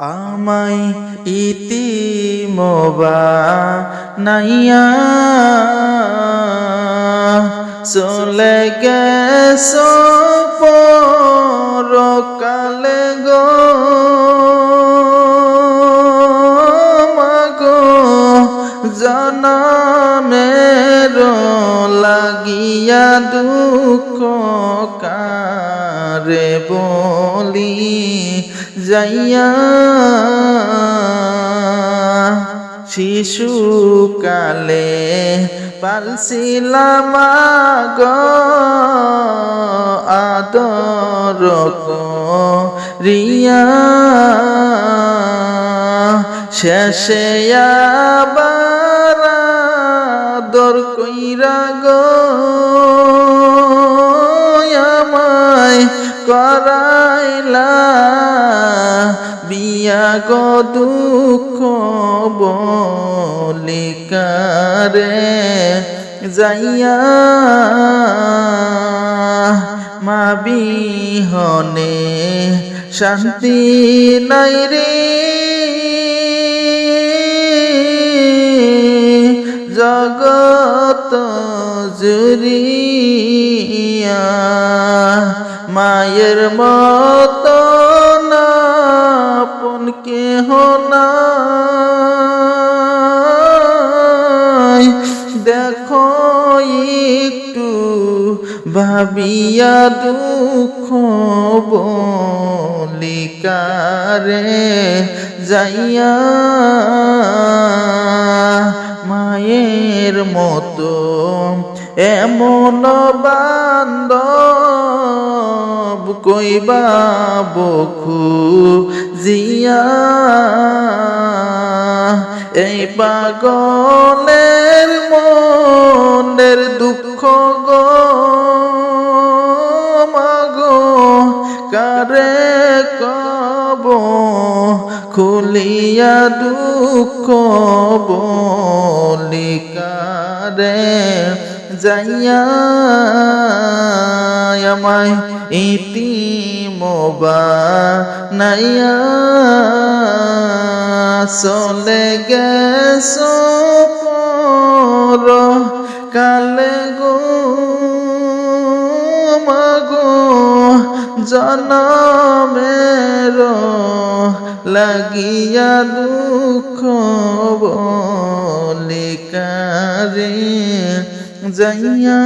আমাই ইতি মোবা নাইয়া চলে গেছ পরকালে গো। মাগো জনমের লাগিয়া দুঃখ কারে বলি যাইয়া শিশুকালে পালছিলাম গ আদর রিয়া শেষে আবার আদর কইরা গো বিয়া গো দুঃখ বলিকারে যাইয়া। মা বিহনে শান্তি নাই রে। জগত জুরিয়া মায়ের মত না কেহ নাই। দেখো একটু ভাবিয়া দুঃখ বলিকারে যাইয়া। মায়ের মতো এমন বান্ধব কইবা বখু জিয়া। এই পাগলের মনের দুঃখ গো, মাগো, কারে কব? খুলিয়া দুঃখ বলিকারে যাইয়া? আমায় ইতি মোবা নাইয়া চলে গেছ কালে গো মাগো জনমের লাগিয়া দুঃখ বলিকারে যাইয়া